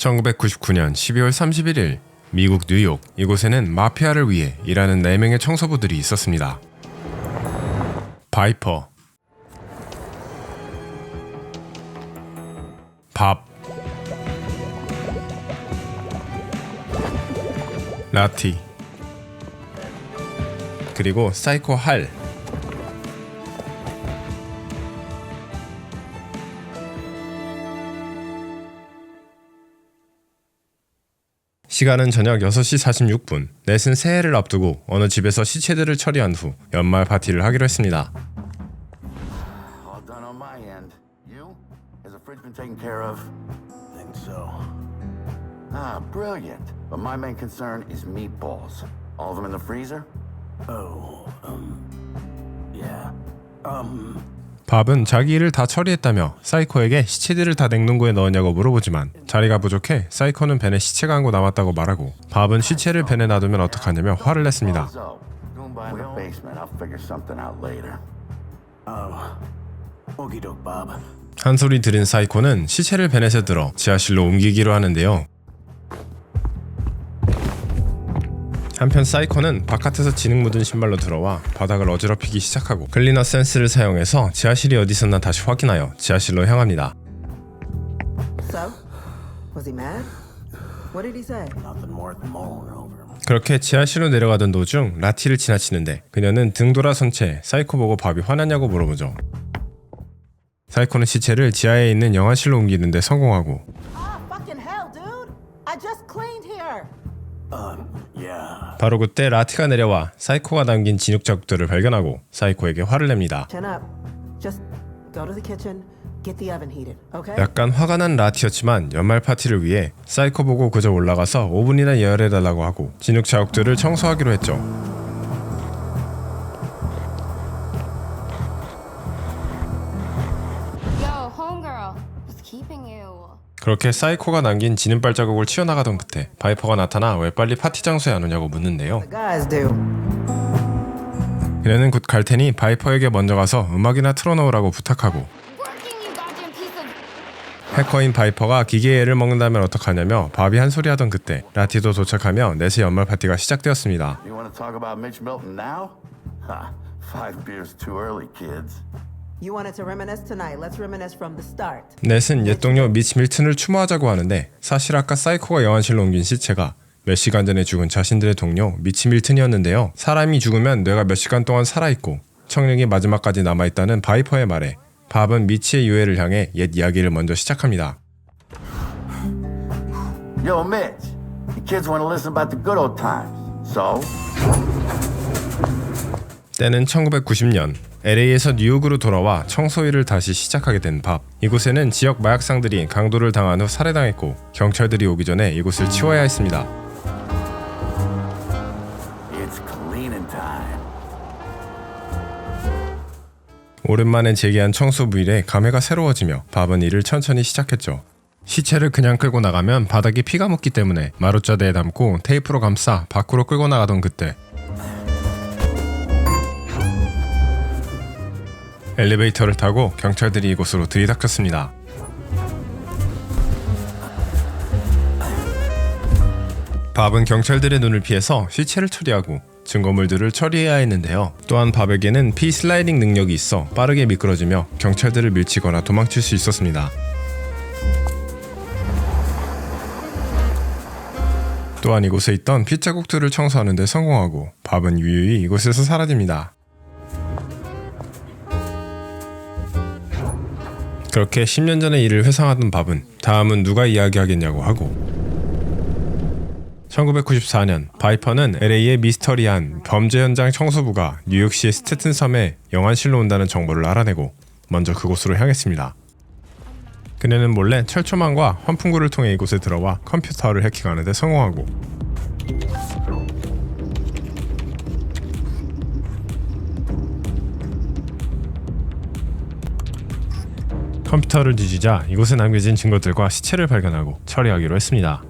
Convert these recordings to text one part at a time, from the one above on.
1999년 12월 31일 미국 뉴욕 이곳에는 마피아를 위해 일하는 4명의 청소부들이 있었습니다. 바이퍼. 밥. 라티. 그리고 사이코 할 시간은 저녁 6시 46분. 넷은 새해를 앞두고 어느 집에서 시체들을 처리한 후 연말 파티를 하기로 했습니다. Ah, brilliant. But my main concern is meatballs. All of them in the freezer? Oh, um, yeah. Um, 밥은 자기 일을 다 처리했다며 사이코에게 시체들을 다 냉동고에 넣었냐고 물어보지만 자리가 부족해 사이코는 벤에 시체가 한곳 남았다고 말하고 밥은 시체를 벤에 놔두면 어떡하냐며 화를 냈습니다. 한 소리 들은 사이코는 시체를 벤에서 들어 지하실로 옮기기로 하는데요. 한편 사이코는 바깥에서 진흙 묻은 신발로 들어와 바닥을 어지럽히기 시작하고 클리너 센스를 사용해서 지하실이 어디 있었나 다시 확인하여 지하실로 향합니다. So? Was he mad? What did he say? Nothing more than mulling over. 그렇게 지하실로 내려가던 도중 라티를 지나치는데 그녀는 등 돌아선 채 사이코 보고 밥이 화났냐고 물어보죠. 사이코는 시체를 지하에 있는 영화실로 옮기는데 성공하고 Ah, fucking hell, dude! I just cleaned here! Um, yeah. 바로 그때 라티가 내려와 사이코가 남긴 진육 자국들을 발견하고 사이코에게 화를 냅니다. 약간 화가 난 라티였지만 연말 파티를 위해 사이코 보고 그저 올라가서 5분이나 예열해달라고 하고 진육 자국들을 청소하기로 했죠. 그렇게 사이코가 남긴 진은 발자국을 치워나가던 그때 바이퍼가 나타나 왜 빨리 파티 장소에 안 오냐고 묻는데요. 그녀는 곧 갈 테니 바이퍼에게 먼저 가서 음악이나 틀어놓으라고 부탁하고. 해커인 바이퍼가 기계의 애를 먹는다면 어떡하냐며 바비 한 소리 하던 그때 라티도 도착하며 넷의 연말 파티가 시작되었습니다. You wanted to reminisce tonight. Let's reminisce from the start. 넷은 옛 동료 미치 밀튼을 추모하자고 하는데 사실 아까 사이코가 영안실로 옮긴 시체가 몇 시간 전에 죽은 자신들의 동료 미치 밀튼이었는데요. 사람이 죽으면 뇌가 몇 시간 동안 살아있고 청력이 마지막까지 남아있다는 바이퍼의 말에 밥은 미치의 유해를 향해 옛 이야기를 먼저 시작합니다. Yo, Mitch. The kids want to listen about the good old times. So, 때는 1990년 LA에서 뉴욕으로 돌아와 청소 일을 다시 시작하게 된 밥. 이곳에는 지역 마약상들이 강도를 당한 후 살해당했고 경찰들이 오기 전에 이곳을 치워야 했습니다. 오랜만에 재개한 청소 부일에 감회가 새로워지며 밥은 일을 천천히 시작했죠. 시체를 그냥 끌고 나가면 바닥에 피가 묻기 때문에 마룻자대에 담고 테이프로 감싸 밖으로 끌고 나가던 그때 엘리베이터를 타고 경찰들이 이곳으로 들이닥쳤습니다. 밥은 경찰들의 눈을 피해서 시체를 처리하고 증거물들을 처리해야 했는데요. 또한 밥에게는 피 슬라이딩 능력이 있어 빠르게 미끄러지며 경찰들을 밀치거나 도망칠 수 있었습니다. 또한 이곳에 있던 핏자국들을 청소하는 데 성공하고 밥은 유유히 이곳에서 사라집니다. 그렇게 10년 전의 일을 회상하던 밥은 다음은 누가 이야기하겠냐고 하고 1994년 바이퍼는 LA의 미스터리한 범죄 현장 청소부가 뉴욕시의 스테튼 섬에 영안실로 온다는 정보를 알아내고 먼저 그곳으로 향했습니다. 그녀는 몰래 철조망과 환풍구를 통해 이곳에 들어와 컴퓨터를 해킹하는 데 성공하고 컴퓨터를 뒤지자 이곳에 남겨진 증거들과 시체를 발견하고 처리하기로 했습니다.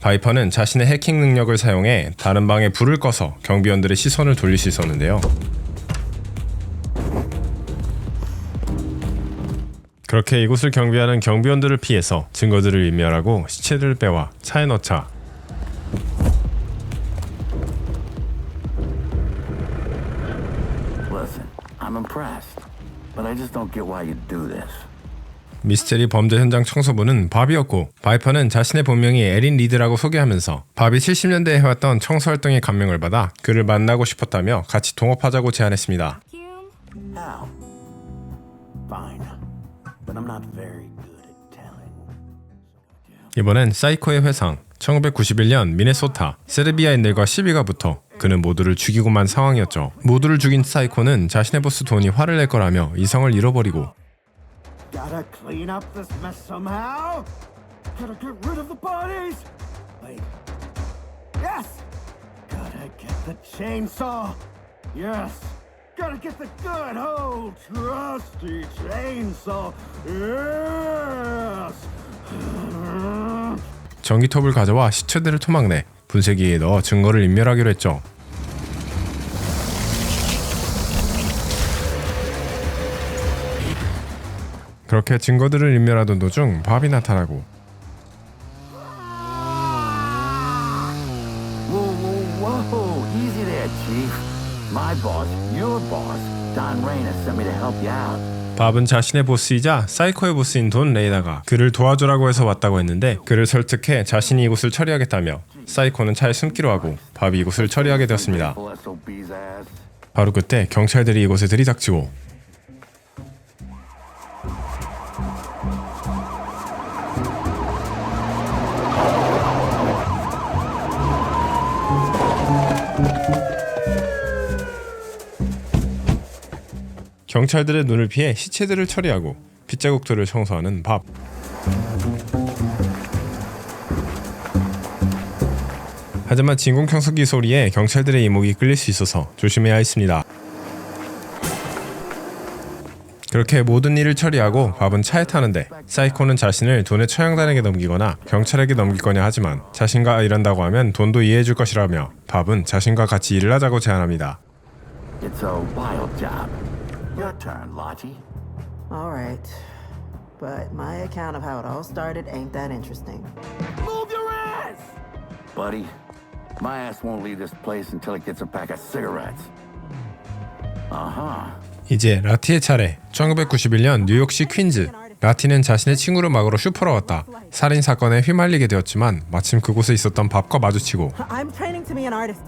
바이퍼는 자신의 해킹 능력을 사용해 다른 방에 불을 꺼서 경비원들의 시선을 돌릴 수 있었는데요. 그렇게 이곳을 경비하는 경비원들을 피해서 증거들을 인멸하고 시체들을 빼와 차에 넣자 don't get why you do this. 미스테리 범죄 현장 청소부는 밥이었고 바이퍼는 자신의 본명이 에린 리드라고 소개하면서 밥이 70년대에 해왔던 청소 활동에 감명을 받아 그를 만나고 싶었다며 같이 동업하자고 제안했습니다. Vacuum? How? Fine. But I'm not very good at telling. 이번엔 사이코의 회상 1991년 미네소타 세르비아인들과 시비가 붙어 그는 모두를 죽이고 만 상황이었죠. 모두를 죽인 사이코는 자신의 보스 돈이 화를 낼 거라며 이성을 잃어버리고 Gotta get the good old trusty chainsaw. Yes. 전기톱을 가져와 시체들을 토막내 분쇄기에 넣어 증거를 인멸하기로 했죠. 그렇게 증거들을 인멸하던 도중 밥이 나타나고 Whoa, whoa, whoa! 밥은 자신의 보스이자 사이코의 보스인 돈 레이다가 그를 도와주라고 해서 왔다고 했는데 그를 설득해 자신이 이곳을 처리하겠다며 사이코는 차에 숨기로 하고 밥이 이곳을 처리하게 되었습니다. 바로 그때 경찰들이 이곳에 들이닥치고 경찰들의 눈을 피해 시체들을 처리하고 빗자국들을 청소하는 밥. 하지만 진공 청소기 소리에 경찰들의 이목이 끌릴 수 있어서 조심해야 했습니다. 그렇게 모든 일을 처리하고 밥은 차에 타는데 사이코는 자신을 돈의 처형단에게 넘기거나 경찰에게 넘길 거냐 하지만 자신과 일한다고 하면 돈도 이해해 줄 것이라며 밥은 자신과 같이 일을 하자고 제안합니다. Your turn, Lottie. All right. But my account of how it all started ain't that interesting. Move your ass! Buddy, my ass won't leave this place until it gets a pack of cigarettes. Uh-huh. 이제 라티의 차례. 1991년 뉴욕시 퀸즈. 라티는 자신의 친구를 막으러 슈퍼로 왔다. 살인 사건에 휘말리게 되었지만 마침 그곳에 있었던 밥과 마주치고 I'm training to be an artist.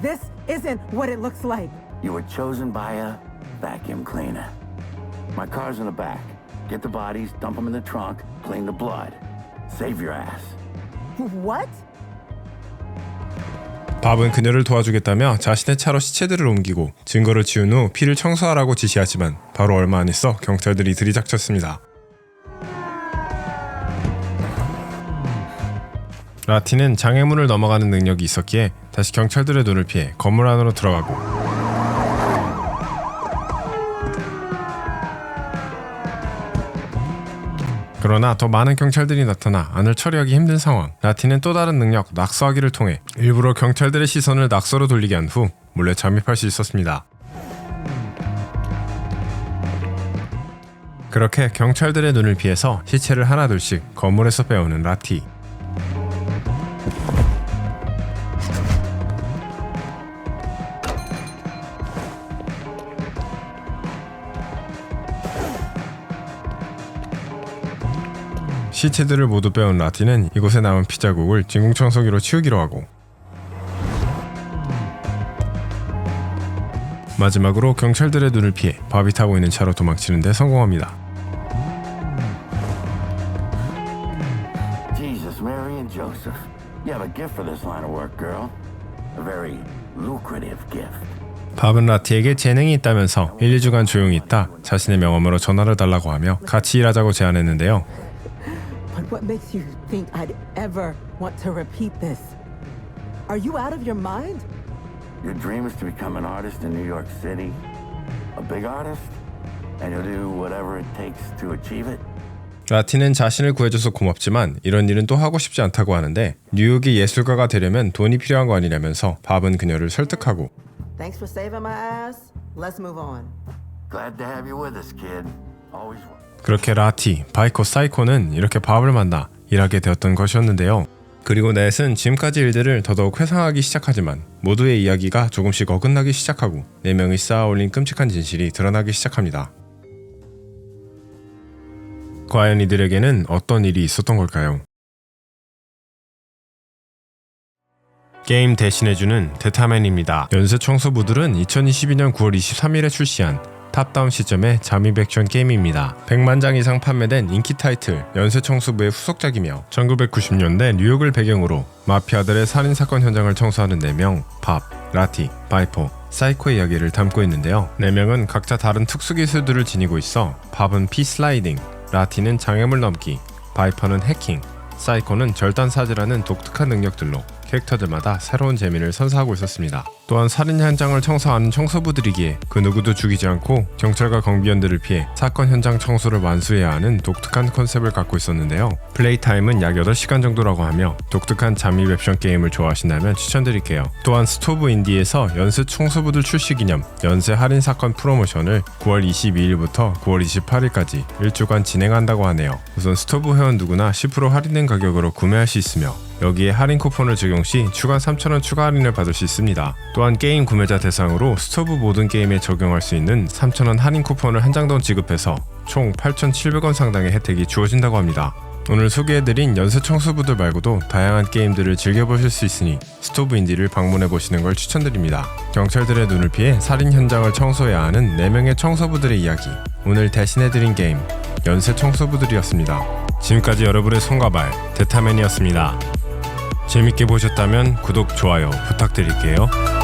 This isn't what it looks like. You were chosen by a vacuum cleaner. My car's in the back. Get the bodies, dump them in the trunk, clean the blood. Save your ass. What? 밥은 그녀를 도와주겠다며 자신의 차로 시체들을 옮기고 증거를 지운 후 피를 청소하라고 지시하지만 바로 얼마 안 있어 경찰들이 들이닥쳤습니다. 라티는 장애문을 넘어가는 능력이 있었기에 다시 경찰들의 눈을 피해 건물 안으로 들어가고 그러나 더 많은 경찰들이 나타나 안을 처리하기 힘든 상황. 라티는 또 다른 능력 낙서하기를 통해 일부러 경찰들의 시선을 낙서로 돌리게 한 후 몰래 잠입할 수 있었습니다. 그렇게 경찰들의 눈을 피해서 시체를 하나둘씩 건물에서 빼오는 라티. 시체들을 모두 빼온 라티는 이곳에 남은 피자국을 진공청소기로 치우기로 하고 마지막으로 경찰들의 눈을 피해 밥이 타고 있는 차로 도망치는데 성공합니다. Jesus, Mary and Joseph. You have a gift for this line of work, girl. A very lucrative gift. 밥은 라티에게 재능이 있다면서 1, 2주간 조용히 있다 자신의 명함으로 전화를 달라고 하며 같이 일하자고 제안했는데요. What makes you think I'd ever want to repeat this? Are you out of your mind? Your dream is to become an artist in New York City. A big artist? And you'll do whatever it takes to achieve it? 라티는 자신을 구해줘서 고맙지만 이런 일은 또 하고 싶지 않다고 하는데 뉴욕의 예술가가 되려면 돈이 필요한 거 아니냐면서 밥은 그녀를 설득하고 Thanks for saving my ass. Let's move on. Glad to have you with us, kid. Always 그렇게 라티, 바이코, 사이코는 이렇게 밥을 만나 일하게 되었던 것이었는데요. 그리고 넷은 지금까지 일들을 더더욱 회상하기 시작하지만 모두의 이야기가 조금씩 어긋나기 시작하고 네 명이 쌓아올린 끔찍한 진실이 드러나기 시작합니다. 과연 이들에게는 어떤 일이 있었던 걸까요? 게임 대신해주는 데타맨입니다. 연쇄 청소부들은 2022년 9월 23일에 출시한 탑다운 시점의 잠입 액션 게임입니다. 100만 장 이상 판매된 인기 타이틀 연쇄 청소부의 후속작이며 1990년대 뉴욕을 배경으로 마피아들의 살인 사건 현장을 청소하는 4명 밥, 라티, 바이포, 사이코의 이야기를 담고 있는데요. 4명은 각자 다른 특수 기술들을 지니고 있어 밥은 피 슬라이딩, 라티는 장애물 넘기, 바이퍼는 해킹, 사이코는 절단 사지라는 독특한 능력들로 캐릭터들마다 새로운 재미를 선사하고 있었습니다. 또한 살인 현장을 청소하는 청소부들이기에 그 누구도 죽이지 않고 경찰과 경비원들을 피해 사건 현장 청소를 완수해야 하는 독특한 컨셉을 갖고 있었는데요. 플레이 타임은 약 8시간 정도라고 하며 독특한 잠입 앱션 게임을 좋아하신다면 추천드릴게요. 또한 스토브 인디에서 연쇄 청소부들 출시 기념 연쇄 할인 사건 프로모션을 9월 22일부터 9월 28일까지 일주간 진행한다고 하네요. 우선 스토브 회원 누구나 10% 할인된 가격으로 구매할 수 있으며 여기에 할인 쿠폰을 적용 시 추가 3,000원 추가 할인을 받을 수 있습니다. 또한 게임 구매자 대상으로 스토브 모든 게임에 적용할 수 있는 3,000원 할인 쿠폰을 한 장 더 지급해서 총 8,700원 상당의 혜택이 주어진다고 합니다. 오늘 소개해드린 연쇄 청소부들 말고도 다양한 게임들을 즐겨보실 수 있으니 스토브 인디를 방문해보시는 걸 추천드립니다. 경찰들의 눈을 피해 살인 현장을 청소해야 하는 4명의 청소부들의 이야기 오늘 대신해드린 게임 연쇄 청소부들이었습니다. 지금까지 여러분의 손과 발 데타맨이었습니다. 재밌게 보셨다면 구독, 좋아요 부탁드릴게요.